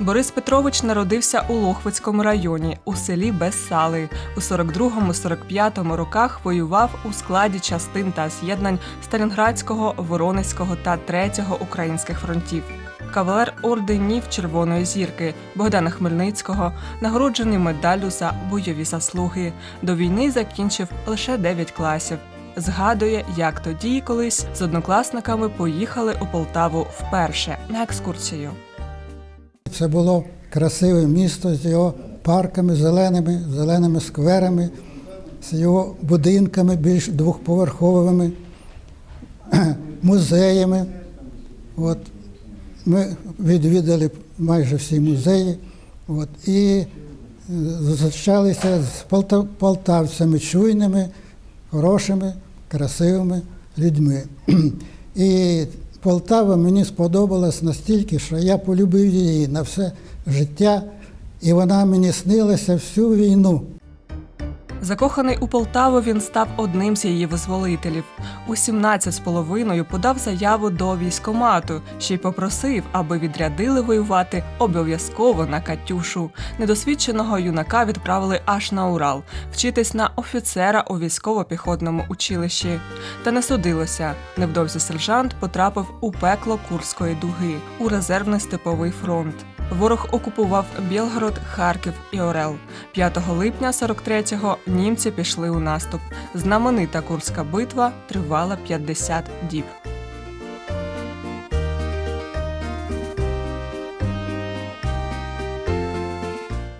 Борис Петрович народився у Лохвицькому районі у селі Безсали. У 42-45 роках воював у складі частин та з'єднань Сталінградського, Воронезького та 3-го українських фронтів. Кавалер орденів Червоної зірки Богдана Хмельницького, нагороджений медаллю за бойові заслуги. До війни закінчив лише 9 класів. Згадує, як тоді колись з однокласниками поїхали у Полтаву вперше на екскурсію. Це було красиве місто з його парками, зеленими, зеленими скверами, з його будинками більш двохповерховими, музеями. От. Ми відвідали майже всі музеї от. і е, зустрічалися з полта- полтавцями чуйними, хорошими, красивими людьми. І Полтава мені сподобалась настільки, що я полюбив її на все життя, і вона мені снилася всю війну. Закоханий у Полтаву він став одним з її визволителів. У 17 з половиною подав заяву до військомату, ще й попросив, аби відрядили воювати обов'язково на Катюшу. Недосвідченого юнака відправили аж на Урал, вчитись на офіцера у військово-піхотному училищі. Та не судилося. Невдовзі сержант потрапив у пекло Курської дуги у резервний степовий фронт. Ворог окупував Білгород, Харків і Орел. 5 липня 43-го німці пішли у наступ. Знаменита Курська битва тривала 50 діб.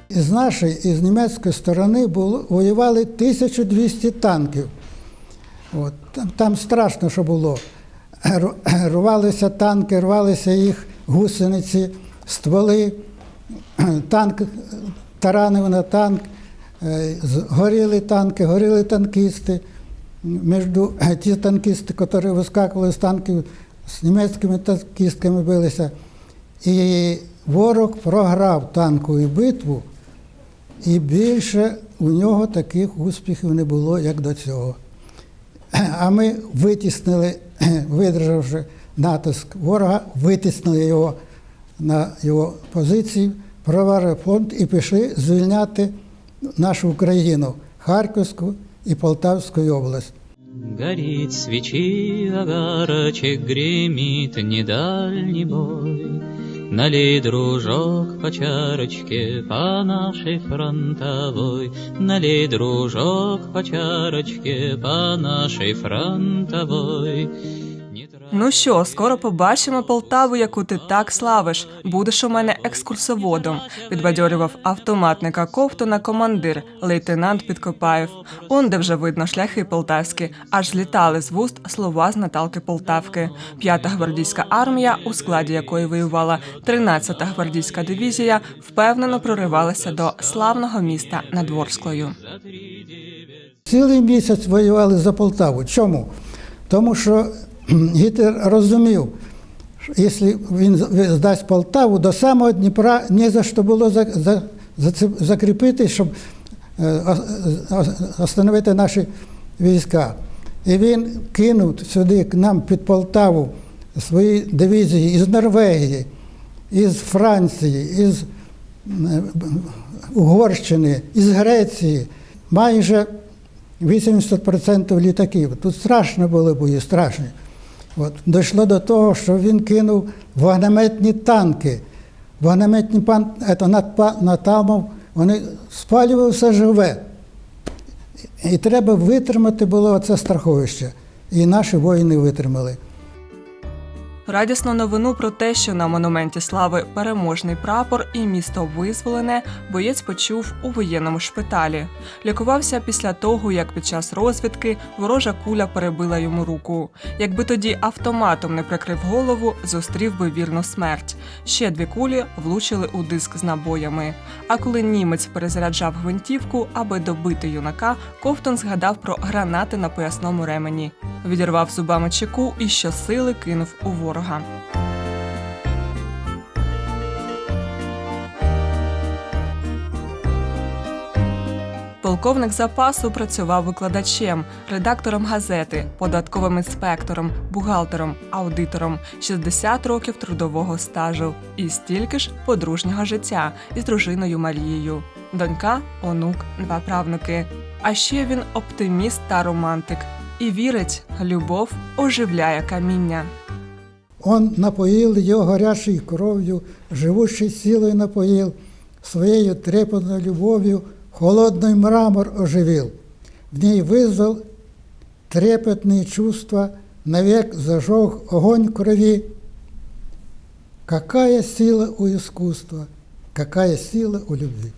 Із нашої і з німецької сторони було, воювали 1200 танків. От. Там, там страшно, що було. Рвалися танки, рвалися їх гусениці, стволи, танк таранив на танк, е, горіли танки, горіли танкісти. Між ті танкісти, які вискакували з танків, з німецькими танкістками билися. І ворог програв танкову битву, і більше у нього таких успіхів не було, як до цього. А ми витіснили, видержавши натиск ворога, витіснили його на його позиції, проварили фронт і пішли звільняти нашу Україну, Харківську і Полтавську область. Горит свечи огарочек, гремит недальний бой. Налей, дружок, по чарочке по нашей фронтовой. Налей, дружок, по чарочке по нашей фронтовой. Ну що, скоро побачимо Полтаву, яку ти так славиш. Будеш у мене екскурсоводом. Підбадьорював автоматника Ковтуна командир, лейтенант Підкопаєв. Он де вже видно шляхи полтавські, аж злітали з вуст слова з Наталки Полтавки. П'ята гвардійська армія, у складі якої воювала 13-та гвардійська дивізія, впевнено проривалася до славного міста над Ворсклою. Цілий місяць воювали за Полтаву. Чому? Тому що Гітлер розумів, що якщо він здасть Полтаву, до самого Дніпра не за що було за, за, за закріпити, щоб е, остановити наші війська. І він кинув сюди к нам під Полтаву свої дивізії із Норвегії, із Франції, із е, Угорщини, із Греції. Майже 80% літаків. Тут страшно були бої, страшні. От. Дійшло до того, що він кинув вогнеметні танки. Вогнеметні Тамом, вони спалювали все живе. І треба витримати було це страховище. І наші воїни витримали. Радісну новину про те, що на монументі слави переможний прапор і місто визволене, боєць почув у воєнному шпиталі. Лікувався після того, як під час розвідки ворожа куля перебила йому руку. Якби тоді автоматом не прикрив голову, зустрів би вірну смерть. Ще дві кулі влучили у диск з набоями. А коли німець перезаряджав гвинтівку, аби добити юнака, Ковтун згадав про гранати на поясному ремені. Відірвав зубами чеку і щосили кинув у ворога. Полковник запасу працював викладачем, редактором газети, податковим інспектором, бухгалтером, аудитором, 60 років трудового стажу і стільки ж подружнього життя із дружиною Марією. Донька, онук, два правнуки. А ще він оптиміст та романтик і вірить, любов оживляє каміння. Он напоил ее горячей кровью, живущей силой напоил, своею трепетной любовью холодный мрамор оживил. В ней вызвал трепетные чувства, навек зажег огонь крови. Какая сила у искусства, какая сила у любви.